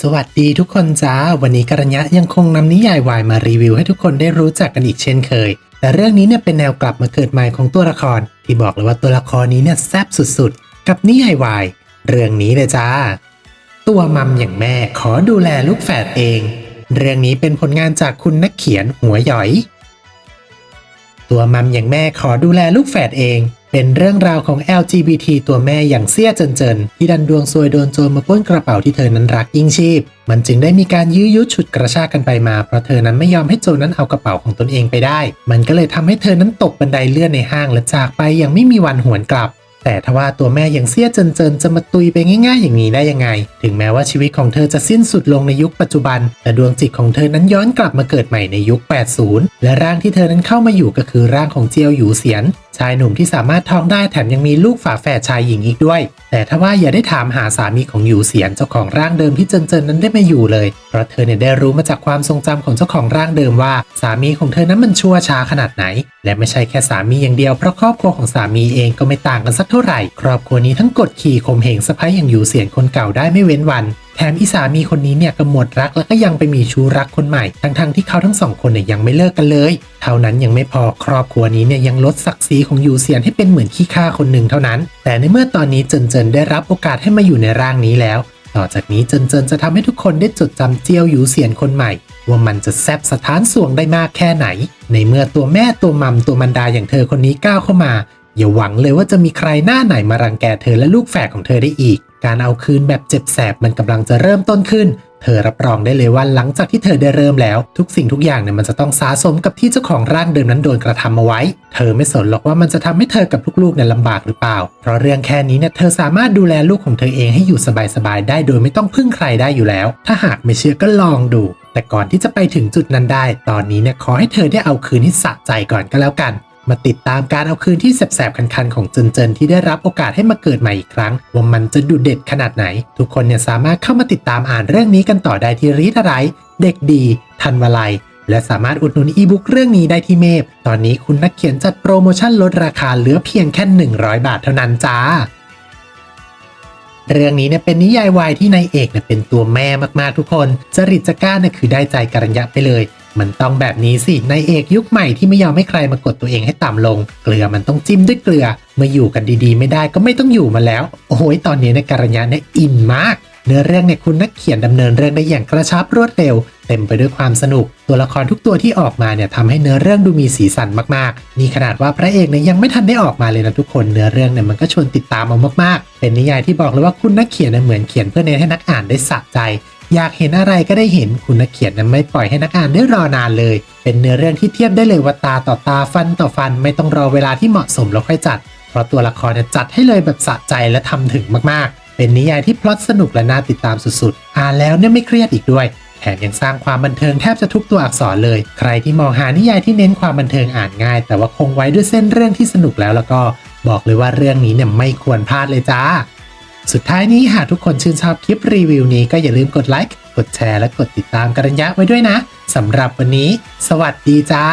สวัสดีทุกคนจ้า วันนี้กรัญญะยังคงนำนิยายวายมารีวิวให้ทุกคนได้รู้จักกันอีกเช่นเคย แต่เรื่องนี้เนี่ยเป็นแนวกลับมาเกิดใหม่ของตัวละคร ที่บอกเลยว่าตัวละครนี้เนี่ยแซ่บสุดๆ กับนิยายวาย เรื่องนี้เลยจ้า ตัวมัมอย่างแม่ขอดูแลลูกแฝดเอง เรื่องนี้เป็นผลงานจากคุณนักเขียนหัวหยอย ตัวมัมอย่างแม่ขอดูแลลูกแฝดเอง เป็นเรื่องราวของ LGBT ตัวแม่อย่างเสี้ยเจินเจินที่ดันดวงซวยโดนโจรมาป้นกระเป๋าที่เธอนั้นรักยิ่งชีพ มันจึงได้มีการยื้อยุดฉุดกระชากกันไปมา เพราะเธอนั้นไม่ยอมให้โจรนั้นเอากระเป๋าของตนเองไปได้ มันก็เลยทำให้เธอนั้นตกบันไดเลื่อนในห้างและจากไปอย่างไม่มีวันหวนกลับ แต่ทว่าตัวแม่อย่างเสี้ยเจินเจินจะมาตุยไปง่ายๆ อย่างนี้ได้ยังไง ถึงแม้ว่าชีวิตของเธอจะสิ้นสุดลงในยุคปัจจุบัน แต่ดวงจิตของเธอนั้นย้อนกลับมาเกิดใหม่ในยุค 80 และร่างที่เธอนั้นเข้ามาอยู่ก็คือร่างของเจียวหยูเสียน ชายหนุ่มที่สามารถท้องได้แถมยังมีลูกฝาแฝดชายหญิงอีกด้วย แต่ถ้าว่าอย่าได้ถามหาสามีของหยูเสียนเจ้าของร่างเดิมที่เจินเจินนั้นได้มาอยู่เลย เพราะเธอเนี่ยได้รู้มาจากความทรงจำของเจ้าของร่างเดิมว่า สามีของเธอนั้นมันชั่วช้าขนาดไหน และไม่ใช่แค่สามีอย่างเดียวเพราะครอบครัวของสามีเองก็ไม่ต่างกันสักเท่าไหร่ ครอบครัวนี้ทั้งกดขี่ข่มเหงสะพ้ายอย่างหยูเสียนคนเก่าได้ไม่เว้นวัน แถมอีสามีคนนี้เนี่ยก็หมดรักแล้วก็ยังไปมีชู้รักคนใหม่ ทั้งๆที่เขาทั้งสองคนเนี่ยยังไม่เลิกกันเลย เท่านั้นยังไม่พอครอบครัวนี้เนี่ยยังลดศักดิ์ศรีของยูเซียนให้เป็นเหมือนขี้ข้าคนหนึ่งเท่านั้น แต่ในเมื่อตอนนี้เจินเจินได้รับโอกาสให้มาอยู่ในร่างนี้แล้ว ต่อจากนี้เจินเจินจะทำให้ทุกคนได้จดจำเจียวยูเซียนคนใหม่ ว่ามันจะแซบสถานสวงได้มากแค่ไหน ในเมื่อตัวแม่ตัวมัมตัวมันดาอย่างเธอคนนี้ก้าวเข้ามาอย่าหวังเลยว่าจะมีใครหน้าไหนมารังแกเธอและลูกแฝดของเธอได้อีก การเอาคืนแบบเจ็บแสบมันกำลังจะเริ่มต้นขึ้น เธอรับรองได้เลยว่าหลังจากที่เธอได้เริ่มแล้ว ทุกสิ่งทุกอย่างเนี่ยมันจะต้องสาสมกับที่เจ้าของร่างเดิมนั้นโดนกระทำเอาไว้ เธอไม่สนหรอกว่ามันจะทำให้เธอกับลูกๆเนี่ยลำบากหรือเปล่า เพราะเรื่องแค่นี้เนี่ยเธอสามารถดูแลลูกของเธอเองให้อยู่สบายๆได้โดยไม่ต้องพึ่งใครได้อยู่แล้ว ถ้าหากไม่เชื่อก็ลองดู แต่ก่อนที่จะไปถึงจุดนั้นได้ ตอนนี้เนี่ยขอให้เธอได้เอาคืนที่สะใจก่อนก็แล้วกัน มาติดตามการเอาคืนที่แสบๆ คันๆ ของเจินเจินที่ได้รับโอกาสให้มาเกิดใหม่อีกครั้ง ว่ามันจะดูเด็ดขนาดไหน ทุกคนเนี่ยสามารถเข้ามาติดตามอ่านเรื่องนี้กันต่อได้ที่รีดอะไร เด็กดี ทันวลัย และสามารถอุดหนุนอีบุ๊กเรื่องนี้ได้ที่เมพตอนนี้คุณนักเขียนจัดโปรโมชั่นลดราคาเหลือเพียงแค่ 100 บาทเท่านั้นจ้าเรื่องนี้เนี่ยเป็นนิยายวายที่นายเอกเนี่ยเป็นตัวแม่มากๆทุกคน จริตจักร้าเนี่ยคือได้ใจกรัญญะไปเลย มันต้องแบบนี้สินายเอกยุคใหม่ที่ไม่ยอมให้ใครมากดตัวเองให้ต่ำลง เกลือมันต้องจิ้มด้วยเกลือเมื่ออยู่กันดีๆ ไม่ได้ก็ไม่ต้องอยู่มาแล้ว โอ้ยตอนนี้ในการัญญาเนี่ยอินมาก เนื้อเรื่องเนี่ยคุณนักเขียนดำเนินเรื่องได้อย่างกระชับรวดเร็ว เต็มไปด้วยความสนุก ตัวละครทุกตัวที่ออกมาเนี่ยทำให้เนื้อเรื่องดูมีสีสันมากๆ นี่ขนาดว่าพระเอกเนี่ยยังไม่ทันได้ออกมาเลยนะทุกคนเนื้อเรื่องเนี่ยมันก็ชวนติดตามเอามากๆ เป็นนิยายที่บอกเลยว่าคุณนักเขียนเนี่ยเหมือนเขียนเพื่อเน้นให้นักอ่านได้สะใจอยากเห็นอะไรก็ได้เห็นคุณนักเขียนนั้นไม่ปล่อยให้นักอ่านได้รอนานเลย เป็นเนื้อเรื่องที่เทียบได้เลยว่าตาต่อตาฟันต่อฟันไม่ต้องรอเวลาที่เหมาะสมแล้วค่อยจัด เพราะตัวละครเนี่ยจัดให้เลยแบบสะใจและทำถึงมากๆ เป็นนิยายที่พล็อตสนุกและน่าติดตามสุดๆ อ่านแล้วเนี่ยไม่เครียดอีกด้วย แถมยังสร้างความบันเทิงแทบจะทุกตัวอักษรเลย ใครที่มองหานิยายที่เน้นความบันเทิงอ่านง่าย แต่ว่าคงไว้ด้วยเส้นเรื่องที่สนุกแล้วแล้วก็บอกเลยว่าเรื่องนี้เนี่ยไม่ควรพลาดเลยจ้า สุดท้ายนี้หากทุกคนชื่นชอบคลิปรีวิวนี้ก็อย่าลืมกดไลค์ กดแชร์ และกดติดตามกัรัญญะไว้ด้วยนะสำหรับวันนี้ สวัสดีจ้า